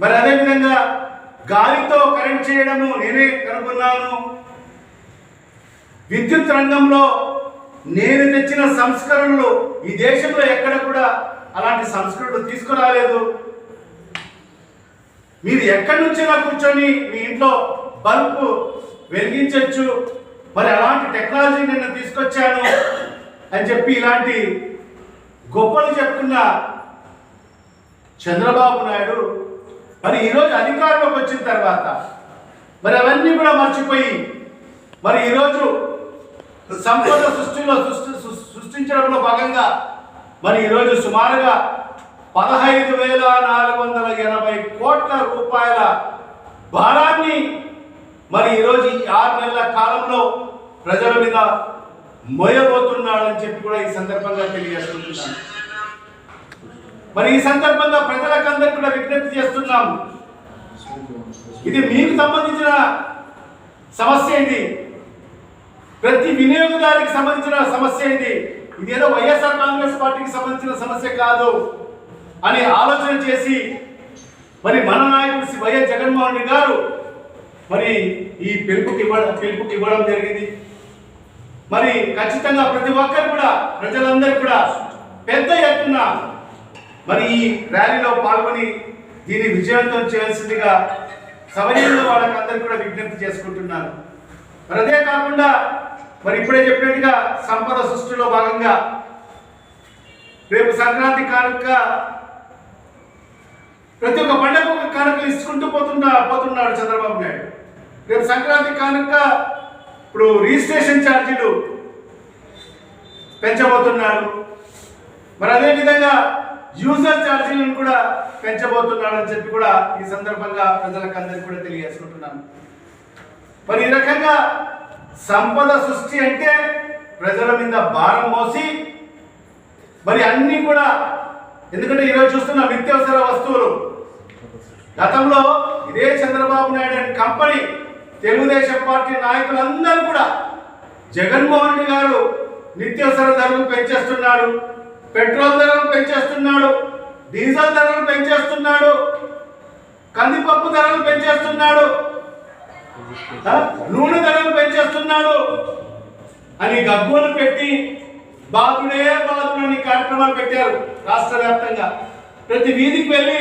మరి అదేవిధంగా గాలితో కరెంట్ చేయడము నేనే కనుగొన్నాను. విద్యుత్ రంగంలో నేను తెచ్చిన సంస్కరణలు ఈ దేశంలో ఎక్కడ కూడా అలాంటి సంస్కరణలు తీసుకురాలేదు. మీరు ఎక్కడి నుంచైనా కూర్చొని మీ ఇంట్లో బల్బు వెలిగించవచ్చు మరి అలాంటి టెక్నాలజీ నిన్న తీసుకొచ్చాను అని చెప్పి ఇలాంటి గొప్పలు చెప్తున్న చంద్రబాబు నాయుడు మరి ఈరోజు అధికారంలోకి వచ్చిన తర్వాత మరి అవన్నీ కూడా మర్చిపోయి మరి ఈరోజు సంపద సృష్టిలో సృష్టి సృష్టించడంలో భాగంగా మరి ఈరోజు సుమారుగా పదహైదు వేల నాలుగు వందల ఎనభై కోట్ల రూపాయల భారాన్ని మరి ఈరోజు ఈ ఆరు నెలల కాలంలో ప్రజల మీద మోయబోతున్నాడని చెప్పి కూడా ఈ సందర్భంగా తెలియజేస్తున్నాను మరి ఈ సందర్భంగా ప్రజలకందరికీ కూడా విజ్ఞప్తి చేస్తున్నాము. ఇది మీకు సంబంధించిన సమస్య ఇది. ప్రతి వినియోగదారికి సంబంధించిన సమస్య ఇది. ఇదేదో వైఎస్ఆర్ కాంగ్రెస్ పార్టీకి సంబంధించిన సమస్య కాదు అని ఆలోచన చేసి మరి మన నాయకుడు వైఎస్ జగన్మోహన్ రెడ్డి గారు మరి ఈ పిలుపుకి ఇవ్వడం పిలుపుకి ఇవ్వడం జరిగింది. మరి ఖచ్చితంగా ప్రతి ఒక్కరు కూడా ప్రజలందరూ కూడా పెద్ద ఎత్తున మరి ఈ ర్యాలీలో పాల్గొని దీన్ని విజయవంతం చేయాల్సిందిగా సవనీయంలో వాళ్ళకందరూ కూడా విజ్ఞప్తి చేసుకుంటున్నారు మరి అదే కాకుండా మరి ఇప్పుడే చెప్పినట్టుగా సంపద సృష్టిలో భాగంగా రేపు సంక్రాంతి కానుక ప్రతి ఒక్క పండుగ ఒక కానుకలు ఇచ్చుకుంటూ పోతున్నా పోతున్నాడు చంద్రబాబు నాయుడు. రేపు సంక్రాంతి కానుక ఇప్పుడు రిజిస్ట్రేషన్ ఛార్జీలు పెంచబోతున్నాడు. మరి అదే విధంగా యూజర్ ఛార్జీలను కూడా పెంచబోతున్నాడని చెప్పి కూడా ఈ సందర్భంగా ప్రజలకు అందరికీ కూడా తెలియజేసుకుంటున్నాను. మరి ఈ రకంగా సంపద సృష్టి అంటే ప్రజల మీద భారం మోసి మరి అన్నీ కూడా ఎందుకంటే ఈరోజు చూస్తున్న నిత్యావసర వస్తువులు. గతంలో ఇదే చంద్రబాబు నాయుడు అనే కంపెనీ తెలుగుదేశం పార్టీ నాయకులందరూ కూడా జగన్మోహన్ రెడ్డి గారు నిత్యావసర ధరలు పెంచేస్తున్నాడు. పెట్రోల్ ధరలు పెంచేస్తున్నాడు డీజిల్ ధరలు పెంచేస్తున్నాడు కందిపప్పు ధరలు పెంచేస్తున్నాడు నూనె ధరలు పెంచేస్తున్నాడు అని గగ్గోలు పెట్టి బాధుడే బాధుడు కార్యక్రమాలు పెట్టారు రాష్ట్ర వ్యాప్తంగా. ప్రతి వీధికి వెళ్ళి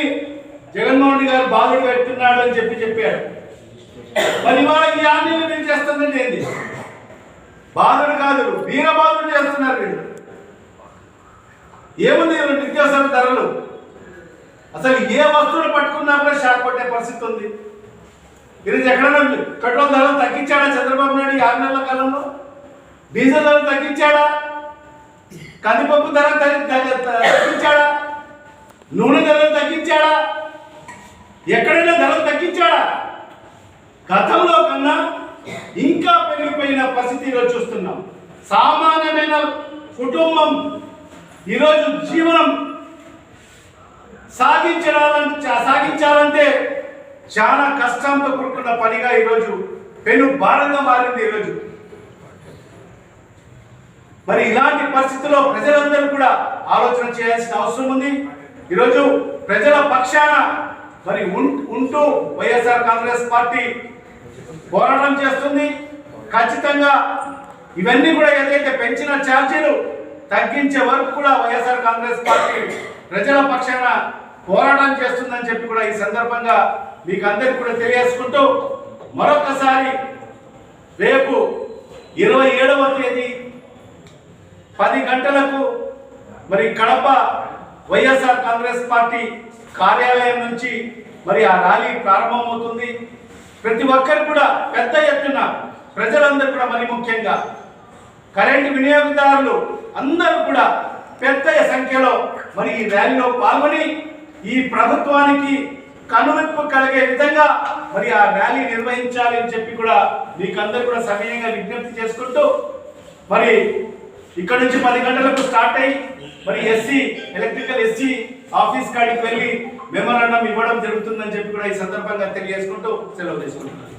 జగన్మోహన్ రెడ్డి గారు బాధుడు పెడుతున్నాడు అని చెప్పి చెప్పాడు మరి వాళ్ళ ఈ ఆందోళన చేస్తుందండి? ఏంది బాధుడు కాదు వీర చేస్తున్నారు వీళ్ళు. ఏముంది నిత్యావసర ధరలు? అసలు ఏ వస్తువులు పట్టుకున్నా కూడా షాక్ కొట్టే పరిస్థితి ఉంది. ఈరోజు ఎక్కడైనా పెట్రోల్ ధరలు తగ్గించాడా చంద్రబాబు నాయుడు ఆరు నెలల కాలంలో? డీజిల్ ధరలు తగ్గించాడా? కందిపప్పు ధర తగ్గించాడా? నూనె ధరలు తగ్గించాడా? ఎక్కడైనా ధరలు తగ్గించాడా? గతంలో కన్నా ఇంకా పెరిగిపోయిన పరిస్థితి ఈరోజు చూస్తున్నాం. సామాన్యమైన కుటుంబం ఈరోజు జీవనం సాగించాలంటే సాగించాలంటే చాలా కష్టంతో కూడుకున్న పనిగా ఈరోజు పెను భారంగా మారింది ఈరోజు. మరి ఇలాంటి పరిస్థితుల్లో ప్రజలందరూ కూడా ఆలోచన చేయాల్సిన అవసరం ఉంది. ఈరోజు ప్రజల పక్షాన మరి ఉంటూ వైఎస్ఆర్ కాంగ్రెస్ పార్టీ పోరాటం చేస్తుంది. ఖచ్చితంగా ఇవన్నీ కూడా ఏదైతే పెంచిన ఛార్జీలు తగ్గించే వరకు కూడా వైఎస్ఆర్ కాంగ్రెస్ పార్టీ ప్రజల పక్షాన పోరాటం చేస్తుందని చెప్పి కూడా ఈ సందర్భంగా మీకు అందరికి కూడా తెలియజేసుకుంటూ మరొకసారి రేపు ఇరవై ఏడవ తేదీ పది గంటలకు మరి కడప వైఎస్ఆర్ కాంగ్రెస్ పార్టీ కార్యాలయం నుంచి మరి ఆ ర్యాలీ ప్రారంభమవుతుంది. ప్రతి ఒక్కరు కూడా పెద్ద ఎత్తున ప్రజలందరూ కూడా మరి ముఖ్యంగా కరెంటు వినియోగదారులు అందరూ కూడా పెద్ద సంఖ్యలో మరి ఈ ర్యాలీలో పాల్గొని ఈ ప్రభుత్వానికి కనువిప్పు కలిగే విధంగా మరి ఆ ర్యాలీ నిర్వహించాలి అని చెప్పి కూడా మీకందరూ కూడా సమయంగా విజ్ఞప్తి చేసుకుంటూ మరి ఇక్కడ నుంచి పది గంటలకు స్టార్ట్ అయ్యి మరి ఎస్సీ ఎలక్ట్రికల్ ఎస్సీ ఆఫీస్ కాడికి వెళ్ళి మెమరాండం ఇవ్వడం జరుగుతుందని చెప్పి కూడా ఈ సందర్భంగా తెలియజేసుకుంటూ సెలవు తీసుకుంటున్నాను.